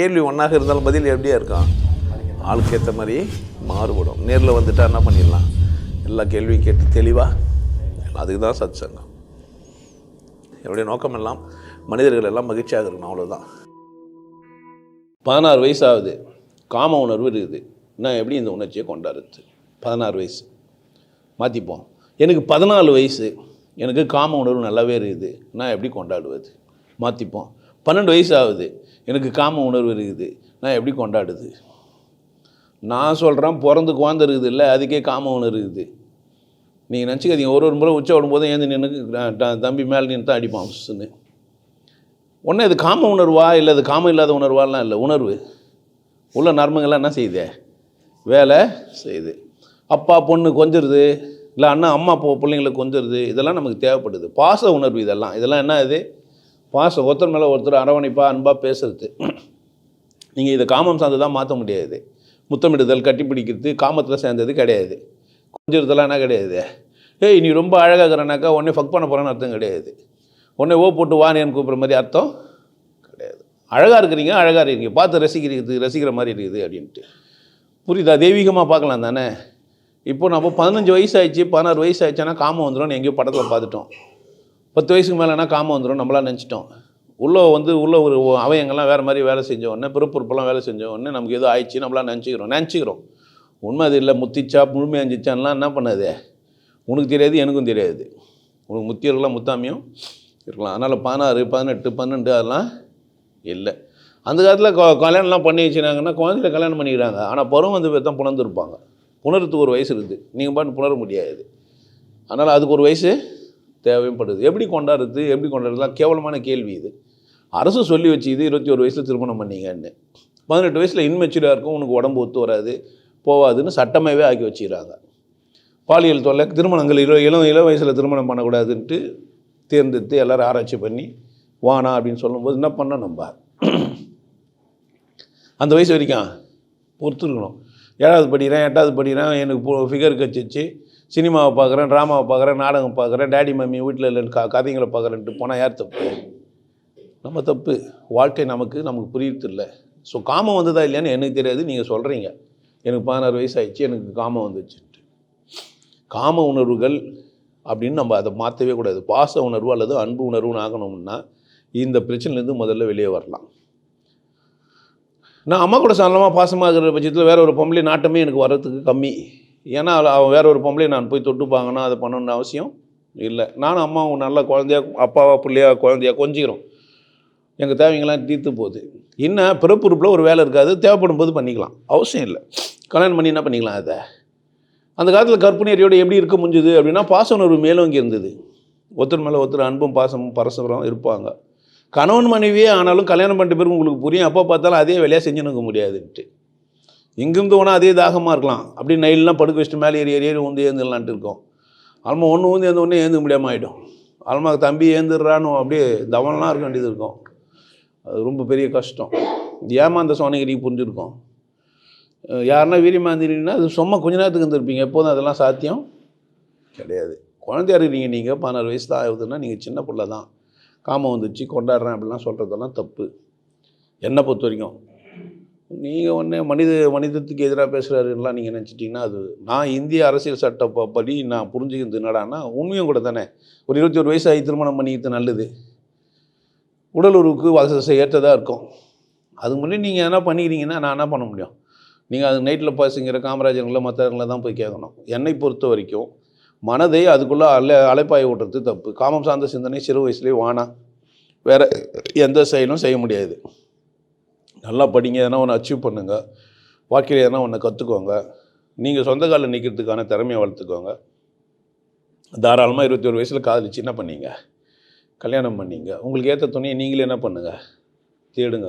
கேள்வி ஒன்றாக இருந்தாலும் பதில் எப்படியா இருக்கும்? ஆளுக்கு ஏற்ற மாதிரி மாறுபடும். நேரில் வந்துட்டா என்ன பண்ணிடலாம்? எல்லா கேள்வியும் கேட்டு தெளிவாக அதுக்கு தான் சத் சங்கம் என்னுடைய நோக்கம் எல்லாம் மனிதர்கள் எல்லாம் மகிழ்ச்சியாக இருக்கணும் அவ்வளோதான் பதினாறு வயசு ஆகுது. காம உணர்வு இருக்குது. நான் எப்படி இந்த உணர்ச்சியை கொண்டாடுறது? பதினாறு வயசு. மாற்றிப்போம் எனக்கு பதினாலு வயசு. எனக்கு காம உணர்வு நல்லாவே இருக்குது. நான் எப்படி கொண்டாடுவது? மாற்றிப்போம் பன்னெண்டு வயசு ஆகுது. எனக்கு காம உணர்வு இருக்குது. நான் எப்படி கொண்டாடுது? நான் சொல்கிறேன் பிறந்து குழந்த இருக்குது இல்லை அதுக்கே காம உணர்வு இருக்குது. நீங்கள் நினச்சிக்காதீங்க ஒரு ஒரு முறை உச்ச விடும்போது ஏந்து நின்று தம்பி மேலே நின்று தான் அடிப்பான் புஸ்ஸுன்னு ஒன்று இது காம உணர்வா இல்லை அது காமம் இல்லாத உணர்வாலாம் இல்லை உணர்வு. உள்ள நர்மங்கள்லாம் என்ன செய்யுது? வேலை செய்யுது. அப்பா பொண்ணு கொஞ்சிருது இல்லை அண்ணா அம்மா பிள்ளைங்களை கொஞ்சிருது இதெல்லாம் நமக்கு தேவைப்படுது. பாச உணர்வு இதெல்லாம். இதெல்லாம் என்ன இது? பாசம் ஒருத்தர் மேலே ஒருத்தர் அரவணைப்பாக அன்பாக பேசுறது. நீங்கள் இதை காமம் சார்ந்து தான் மாற்ற முடியாது. முத்தமிடுதல் கட்டிப்பிடிக்கிறது காமத்தில் சேர்ந்தது கிடையாது. கொஞ்சிறதெல்லாம் கிடையாது? ஏய் நீ ரொம்ப அழகாக இருக்கிறனாக்கா உடனே ஃபக் பண்ண போகிறேன்னு அர்த்தம் கிடையாது. உடனே ஓ போட்டு வானேன்னு கூப்பிட்ற மாதிரி அர்த்தம் கிடையாது. அழகாக இருக்கிறீங்க அழகாக இருக்கீங்க. பார்த்து ரசிக்கிறது ரசிக்கிற மாதிரி இருக்குது அப்படின்ட்டு. புரியுதா? தெய்வீகமாக பார்க்கலாம் தானே. இப்போ நம்ம பதினஞ்சு வயசு ஆயிடுச்சு பதினாறு வயசு ஆயிடுச்சுன்னா காமம் வந்துடும் எங்கேயோ படத்தில் பார்த்துட்டோம். பத்து வயசுக்கு மேலேனா காமம் வந்துடும் நம்மளாம் நினச்சிட்டோம். உள்ளே வந்து உள்ளே ஒரு அவயங்கள்லாம் வேறு மாதிரி வேலை செஞ்ச உடனே பிறப்புறுப்பெல்லாம் வேலை செஞ்ச உடனே நமக்கு ஏதோ ஆயிடுச்சு நம்மளாம் நினச்சிக்கிறோம். நினச்சிக்கிறோம். உண்மை அது இல்லை முத்திச்சா முழுமையாஞ்சிச்சான்லாம் என்ன பண்ணாது? உனக்கு தெரியாது எனக்கும் தெரியாது. உனக்கு முத்தி இருக்கலாம் முத்தாமையும் இருக்கலாம். அதனால் பதினாறு பதினெட்டு பன்னெண்டு அதெல்லாம் இல்லை. அந்த காலத்தில் க கல்யாணம்லாம் பண்ணி வச்சுனாங்கன்னா குழந்தையில கல்யாணம் பண்ணிக்கிறாங்க. ஆனால் பருவம் வந்து தான் புணர்ந்துருப்பாங்க. புணர்றதுக்கு ஒரு வயசு இருக்குது. நீங்கள் பாட்டு புணர முடியாது. அதனால் அதுக்கு ஒரு வயசு தேவைப்படுது. எப்படி கொண்டாடுறது? எப்படி கொண்டாடுறதுலாம் கேவலமான கேள்வி இது. அரசு சொல்லி வச்சு இது இருபத்தி ஒரு வயசில் திருமணம் பண்ணீங்கன்னு. பதினெட்டு வயசில் இன்மெச்சூராக இருக்கும் உனக்கு உடம்பு ஒத்து வராது போவாதுன்னு சட்டமாகவே ஆக்கி வச்சுக்கிறாங்க. பாலியல் தொல்லை திருமணங்கள் இள இளம் இளம் வயசில் திருமணம் பண்ணக்கூடாதுன்ட்டு தேர்ந்தெடுத்து எல்லோரும் ஆராய்ச்சி பண்ணி வானா? அப்படின்னு சொல்லும்போது என்ன பண்ணோம் நம்ம? அந்த வயசு வரைக்கும் பொறுத்துருக்கணும். ஏழாவது படிக்கிறேன் எட்டாவது படிக்கிறேன் எனக்கு ஃபிகர் கச்சிச்சு சினிமாவை பார்க்குறேன் ட்ராமாவை பார்க்குறேன் நாடகம் பார்க்குறேன் டேடி மம்மி வீட்டில் இல்லை க கதைங்களை பார்க்குறேன்ட்டு போனால் யார் தப்பு? நம்ம தப்பு. வாழ்க்கை நமக்கு நமக்கு புரியுறது ஸோ காமம் வந்ததா இல்லையான்னு எனக்கு தெரியாது. நீங்கள் சொல்கிறீங்க எனக்கு பதினாறு வயசு ஆயிடுச்சு எனக்கு காமம் வந்துச்சுட்டு காம உணர்வுகள் அப்படின்னு நம்ம அதை மாற்றவே கூடாது. பாச உணர்வு அல்லது அன்பு உணர்வுன்னு ஆகணும்னா இந்த பிரச்சனைலேருந்து முதல்ல வெளியே வரலாம். நான் அம்மா கூட சாதாரணமாக பாசமாக இருக்கிற பட்சத்தில் வேற ஒரு பொம்பளை நாட்டமே எனக்கு வர்றதுக்கு கம்மி. ஏன்னா அவன் வேற ஒரு பொம்பளை நான் போய் தொட்டு அதை பண்ணணும்னு அவசியம் இல்லை. நானும் அம்மாவும் நல்லா குழந்தையா அப்பாவா பிள்ளையா குழந்தையா கொஞ்சிக்கிறோம். எங்கள் தேவைங்களாம் தீர்த்து போகுது. என்ன பிறப்புறுப்பில் ஒரு வேலை இருக்காது தேவைப்படும் போது பண்ணிக்கலாம். அவசியம் இல்லை. கல்யாணம் பண்ணி என்ன பண்ணிக்கலாம் அதை? அந்த காலத்தில் கற்பனையரியோட எப்படி இருக்க முடிஞ்சுது அப்படின்னா பாச உணர்வு மேலோங்கி இருந்தது. ஒருத்தர் மேலே ஒருத்தர் அன்பும் பாசமும் பரஸ்பரம் இருப்பாங்க. கணவன் மனைவியே ஆனாலும் கல்யாணம் பண்ணிட்ட பிறகு உங்களுக்கு புரியும் அப்போ பார்த்தாலும் அதே வேலையாக செஞ்சுன்னு முடியாதுன்ட்டு. இங்கேருந்து போனால் அதே தாகமாக இருக்கலாம். அப்படி நைல்லாம் படுக்க வச்சுட்டு மேலே ஏறி ஏறி ஏறி உந்து ஏந்துடலான்ட்டு இருக்கோம். ஆல்மா ஒன்று ஊந்து ஏந்த ஏந்து முடியாமல் ஆகிடும் ஆல்மா தம்பி ஏந்துடுறான்னு அப்படியே தவனெலாம் இருக்க வேண்டியது இருக்கும். அது ரொம்ப பெரிய கஷ்டம். ஏமாந்த சோனகிரிக்கு புரிஞ்சிருக்கும். யாருன்னா வீரியமாந்திரின்னா அது சும்மா கொஞ்ச நேரத்துக்கு இருந்திருப்பீங்க. எப்போதும் அதெல்லாம் சாத்தியம் கிடையாது. குழந்தையா இருக்கிறீங்க நீங்கள் பதினாறு வயசு தான் ஆகுதுன்னா நீங்கள் சின்ன பிள்ளை தான். காமம் வந்துச்சு கொண்டாடுறேன் அப்படிலாம் சொல்கிறதெல்லாம் தப்பு. என்னை பொறுத்த வரைக்கும். நீங்கள் ஒன்றே மனித மனிதத்துக்கு எதிராக பேசுகிறாருலாம் நீங்கள் நினச்சிட்டிங்கன்னா அது நான் இந்திய அரசியல் சட்டப்படி நான் புரிஞ்சுக்கிறது என்னடான்னா உண்மையும் கூட தானே. ஒரு இருபத்தி ஒரு வயசு ஆகி திருமணம் பண்ணிக்கிறது நல்லது. உடல் உறவுக்கு வசதி ஏற்றதாக இருக்கும். அதுக்கு முன்னாடி நீங்கள் எதனா பண்ணிக்கிறீங்கன்னா நான் என்ன பண்ண முடியும்? நீங்கள் அது நைட்டில் பசங்கிற காமராஜர்களை மற்றவங்கள தான் போய் கேட்கணும். என்னை பொறுத்த வரைக்கும் மனதை அதுக்குள்ளே அலை அலைப்பாய் ஓட்டுறது தப்பு. காமம் சார்ந்த சிந்தனை சிறு வயசுலேயே வானா. வேறு எந்த செயலும் செய்ய முடியாது. நல்லா படிங்க எதனா ஒன்று அச்சீவ் பண்ணுங்கள் வாழ்க்கையில் எதனா ஒன்று கற்றுக்கோங்க நீங்கள் சொந்த காலில் நிற்கிறதுக்கான திறமையை வளர்த்துக்கோங்க. தாராளமாக இருபத்தி ஒரு வயசில் காதலிச்சு என்ன பண்ணீங்க? கல்யாணம் பண்ணீங்க. உங்களுக்கு ஏற்ற துணையை நீங்களே என்ன பண்ணுங்கள் தேடுங்க.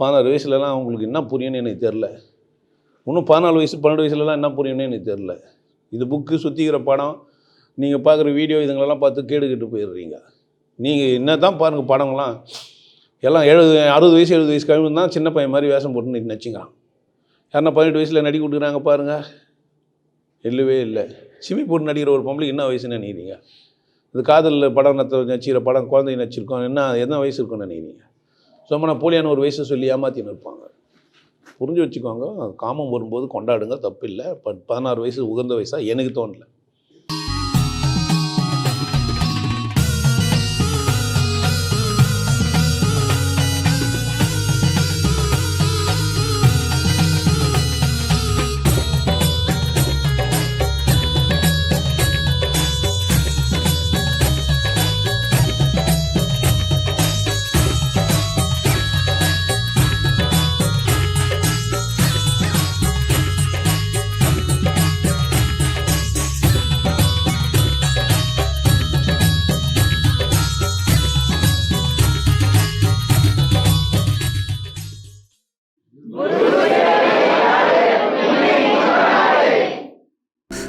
பதினாறு வயசுலலாம் உங்களுக்கு என்ன புரியும்னு எனக்கு தெரில இன்னும் பதினாலு வயசு பன்னெண்டு வயசுலலாம் என்ன புரியும்னு எனக்கு தெரில இது புக்கு சுற்றிக்கிற படம் நீங்கள் பார்க்குற வீடியோ இதுங்களெல்லாம் பார்த்து கேடுக்கிட்டு போயிடுறீங்க. நீங்கள் என்ன தான் பாருங்கள் படங்கள்லாம் எல்லாம் எழுபது அறுபது வயசு எழுபது வயசு கழிவு தான் சின்ன பையன் மாதிரி வேஷம் போட்டு நின்று நச்சுங்கிறான் யாருன்னா பதினெட்டு வயசில் நடிக்க விட்டுக்கிறாங்க பாருங்கள் இல்லவே இல்லை. சிமி போட்டு நடிக்கிற ஒரு பொம்பளைக்கு என்ன வயசுன்னு நினைக்கிறீங்க? இது காதலில் படம் நத்த நடிச்சிக்கிற படம் குழந்தைங்க நச்சிருக்கோம் என்ன என்ன வயசு இருக்குன்னு நினைக்கிறீங்க? சும்மா நான் போலியான ஒரு வயசு சொல்லி ஏமாத்தின்னு இருப்பாங்க புரிஞ்சு வச்சுக்கோங்க. காமம் வரும்போது கொண்டாடுங்க. தப்பு இல்லை பட் பதினாறு வயசு உகந்த வயசாக எனக்கு தோணல.